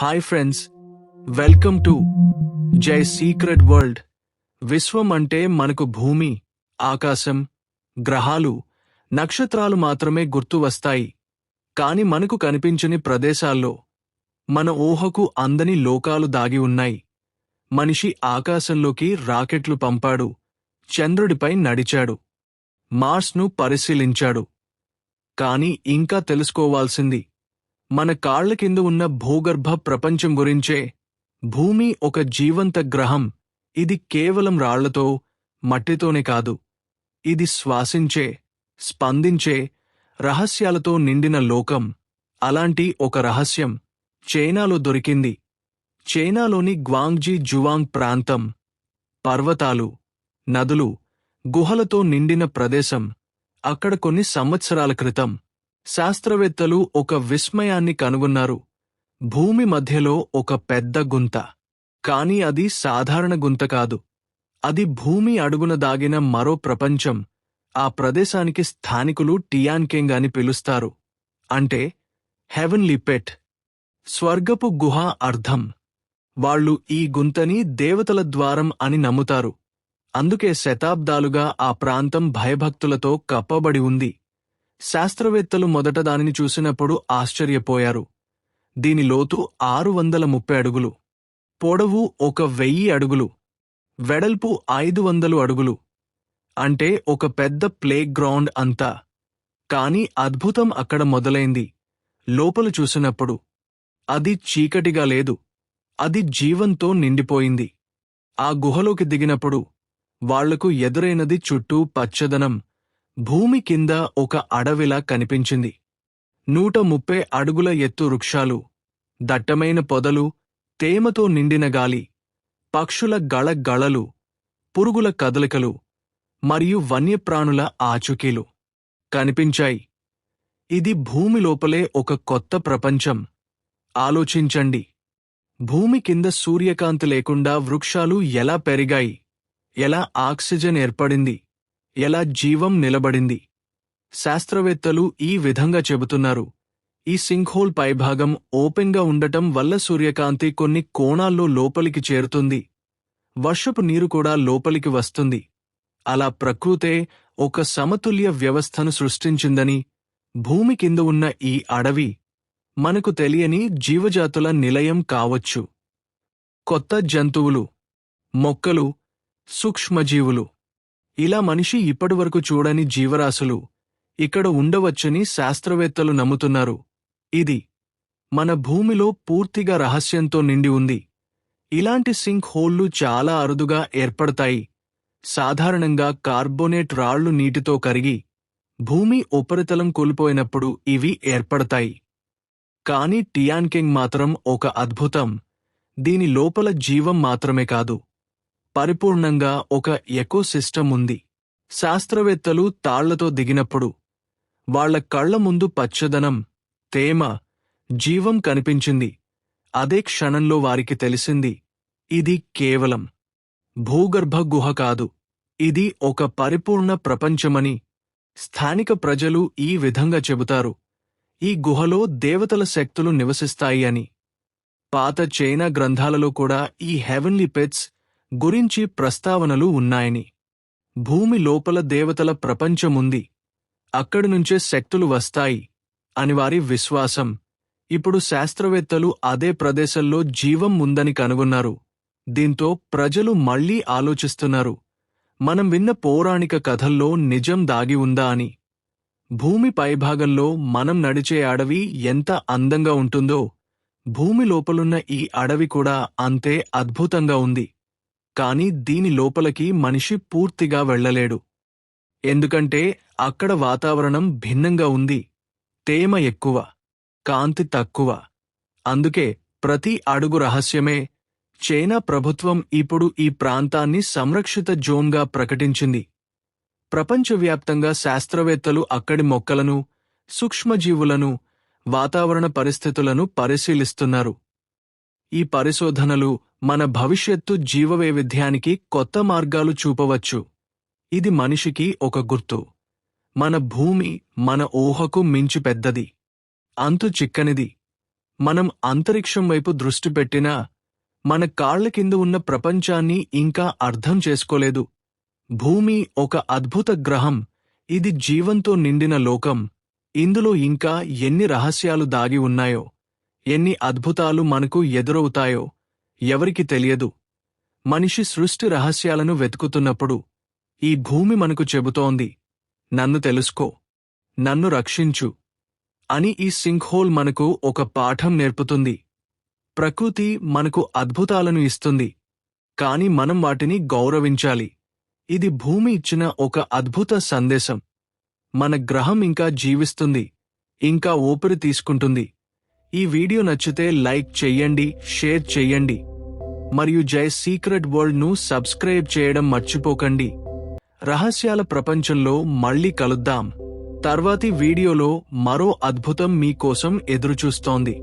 Hi friends welcome to Jai secret world విశ్వం అంటే మనకు భూమి ఆకాశం గ్రహాలు నక్షత్రాలు మాత్రమే గుర్తు వస్తాయి. కాని మనకు కనిపించని ప్రదేశాల్లో మన ఊహకు అందని లోకాలు దాగి ఉన్నాయి. మనిషి ఆకాశంలోకి రాకెట్లు పంపాడు చంద్రుడిపై నడిచాడు మార్స్ను పరిశీలించాడు. కాని ఇంకా తెలుసుకోవాల్సింది మన కాళ్ళ కింద ఉన్న భూగర్భ ప్రపంచం గురించే భూమి ఒక జీవంత గ్రహం. ఇది కేవలం రాళ్ళతో మట్టితోనే కాదు. ఇది శ్వాసించే స్పందించే రహస్యాలతో నిండిన లోకం. అలాంటి ఒక రహస్యం చైనాలో దొరికింది. చైనాలోని గ్వాంగ్జీ జువాంగ్ ప్రాంతం. పర్వతాలు నదులు గుహలతో నిండిన ప్రదేశం. అక్కడ కొన్ని సంవత్సరాల క్రితం. శాస్త్రవేత్తలు ఒక విస్మయాన్ని కనుగొన్నారు. భూమి మధ్యలో ఒక పెద్ద గుంత. కాని అది సాధారణ గుంత కాదు. అది భూమి అడుగున దాగిన మరో ప్రపంచం. ఆ ప్రదేశానికి స్థానికులు టియాన్కెంగ్ అని పిలుస్తారు. అంటే హెవెన్లీ పెట్. స్వర్గపు గుహ అర్థం వాళ్ళు ఈ గుంతని దేవతల ద్వారం అని నమ్ముతారు. అందుకే శతాబ్దాలుగా ఆ ప్రాంతం భయభక్తులతో కప్పబడి ఉంది. శాస్త్రవేత్తలు మొదట దానిని చూసినప్పుడు ఆశ్చర్యపోయారు. దీని లోతు ఆరు వందల ముప్పై అడుగులు. పొడవు ఒక వెయ్యి అడుగులు. వెడల్పు ఐదు వందలు అడుగులు. అంటే ఒక పెద్ద ప్లే గ్రౌండ్ అంతా. కాని అద్భుతం అక్కడ మొదలైంది. లోపల చూసినప్పుడు. అది చీకటిగా లేదు. అది జీవంతో నిండిపోయింది. ఆ గుహలోకి దిగినప్పుడు. వాళ్ళకు ఎదురైనది చుట్టూ పచ్చదనం. భూమి కింద ఒక అడవిలా కనిపించింది. నూట ముప్పై అడుగుల ఎత్తు వృక్షాలు దట్టమైన పొదలు తేమతో నిండిన గాలి పక్షుల గళగళలు పురుగుల కదలికలు మరియు వన్యప్రాణుల ఆచుకీలు కనిపించాయి. ఇది భూమి లోపలే ఒక కొత్త ప్రపంచం. ఆలోచించండి. భూమి కింద సూర్యకాంతి లేకుండా వృక్షాలు ఎలా పెరిగాయి? ఎలా ఆక్సిజన్ ఏర్పడింది? ఎలా జీవం నిలబడింది? శాస్త్రవేత్తలు ఈ విధంగా చెబుతున్నారు. ఈ సింక్హోల్ పైభాగం ఓపెన్గా ఉండటం వల్ల సూర్యకాంతి కొన్ని కోణాల్లో లోపలికి చేరుతుంది. వర్షపు నీరు కూడా లోపలికి వస్తుంది. అలా ప్రకృతే ఒక సమతుల్య వ్యవస్థను సృష్టించిందని భూమి కింద ఉన్న ఈ అడవి మనకు తెలియని జీవజాతుల నిలయం కావచ్చు. కొత్త జంతువులు మొక్కలు సూక్ష్మజీవులు. ఇలా మనిషి ఇప్పటివరకు చూడని జీవరాశులు ఇక్కడ ఉండవచ్చని శాస్త్రవేత్తలు నమ్ముతున్నారు. ఇది మన భూమిలో పూర్తిగా రహస్యంతో నిండి ఉంది. ఇలాంటి సింక్ హోళ్ళు చాలా అరుదుగా ఏర్పడతాయి. సాధారణంగా కార్బోనేట్ రాళ్ళు నీటితో కరిగి భూమి ఉపరితలం కోల్పోయినప్పుడు ఇవి ఏర్పడతాయి. కాని టియాన్కింగ్ మాత్రం ఒక అద్భుతం. దీని లోపల జీవం మాత్రమే కాదు. పరిపూర్ణంగా ఒక ఎకోసిస్టమ్ ఉంది. శాస్త్రవేత్తలు తాళ్ళతో దిగినప్పుడు వాళ్ళ కళ్ళ ముందు పచ్చదనం తేమ జీవం కనిపించింది. అదే క్షణంలో వారికి తెలిసింది ఇది కేవలం భూగర్భ గుహ కాదు ఇది ఒక పరిపూర్ణ ప్రపంచమని స్థానిక ప్రజలు ఈ విధంగా చెబుతారు. ఈ గుహలో దేవతల శక్తులు నివసిస్తాయి అని. పాత చైనా గ్రంథాలలో కూడా ఈ హెవెన్లీ పెట్స్ గురించి ప్రస్తావనలు ఉన్నాయని. భూమి లోపల దేవతల ప్రపంచముంది. అక్కడి నుంచే శక్తులు వస్తాయి అని వారి విశ్వాసం. ఇప్పుడు శాస్త్రవేత్తలు అదే ప్రదేశంలో జీవం ఉందని కనుగొన్నారు. దీంతో ప్రజలు మళ్ళీ ఆలోచిస్తున్నారు. మనం విన్న పౌరాణిక కథల్లో నిజం దాగి ఉందా అని. భూమి పైభాగంలో మనం నడిచే అడవి ఎంత అందంగా ఉంటుందో. భూమి లోపలున్న ఈ అడవి కూడా అంతే అద్భుతంగా ఉంది. కాని దీని లోపలికి మనిషి పూర్తిగా వెళ్ళలేడు. ఎందుకంటే అక్కడ వాతావరణం భిన్నంగా ఉంది. తేమ ఎక్కువ. కాంతి తక్కువ. అందుకే ప్రతి అడుగు రహస్యమే. చైనా ప్రభుత్వం ఇప్పుడు ఈ ప్రాంతాన్ని సంరక్షిత జోన్గా ప్రకటించింది. ప్రపంచవ్యాప్తంగా శాస్త్రవేత్తలు అక్కడి మొక్కలను సూక్ష్మజీవులను వాతావరణ పరిస్థితులను పరిశీలిస్తున్నారు. ఈ పరిశోధనలు మన భవిష్యత్తు జీవవైవిధ్యానికి కొత్త మార్గాలు చూపవచ్చు. ఇది మనిషికి ఒక గుర్తు. మన భూమి మన ఊహకు మించి పెద్దది. అంతు చిక్కనిది. మనం అంతరిక్షం వైపు దృష్టి పెట్టినా మన కాళ్ళ కింద ఉన్న ప్రపంచాన్ని ఇంకా అర్థం చేసుకోలేదు. భూమి ఒక అద్భుత గ్రహం. ఇది జీవంతో నిండిన లోకం. ఇందులో ఇంకా ఎన్ని రహస్యాలు దాగి ఉన్నాయో ఎన్ని అద్భుతాలు మనకు ఎదురవుతాయో ఎవరికి తెలియదు. మనిషి సృష్టి రహస్యాలను వెతుకుతున్నప్పుడు ఈ భూమి మనకు చెబుతోంది నన్ను తెలుసుకో నన్ను రక్షించు అని ఈ సింక్హోల్ మనకు ఒక పాఠం నేర్పుతుంది. ప్రకృతి మనకు అద్భుతాలను ఇస్తుంది కాని మనం వాటిని గౌరవించాలి. ఇది భూమి ఇచ్చిన ఒక అద్భుత సందేశం. మన గ్రహం ఇంకా జీవిస్తుంది ఇంకా ఊపిరి తీసుకుంటుంది. ఈ వీడియో నచ్చితే లైక్ చెయ్యండి షేర్ చెయ్యండి. మరియు జై సీక్రెట్ వరల్డ్ను సబ్స్క్రైబ్ చేయడం మర్చిపోకండి. రహస్యాల ప్రపంచంలో మళ్ళీ కలుద్దాం. తర్వాతి వీడియోలో మరో అద్భుతం మీకోసం ఎదురుచూస్తోంది.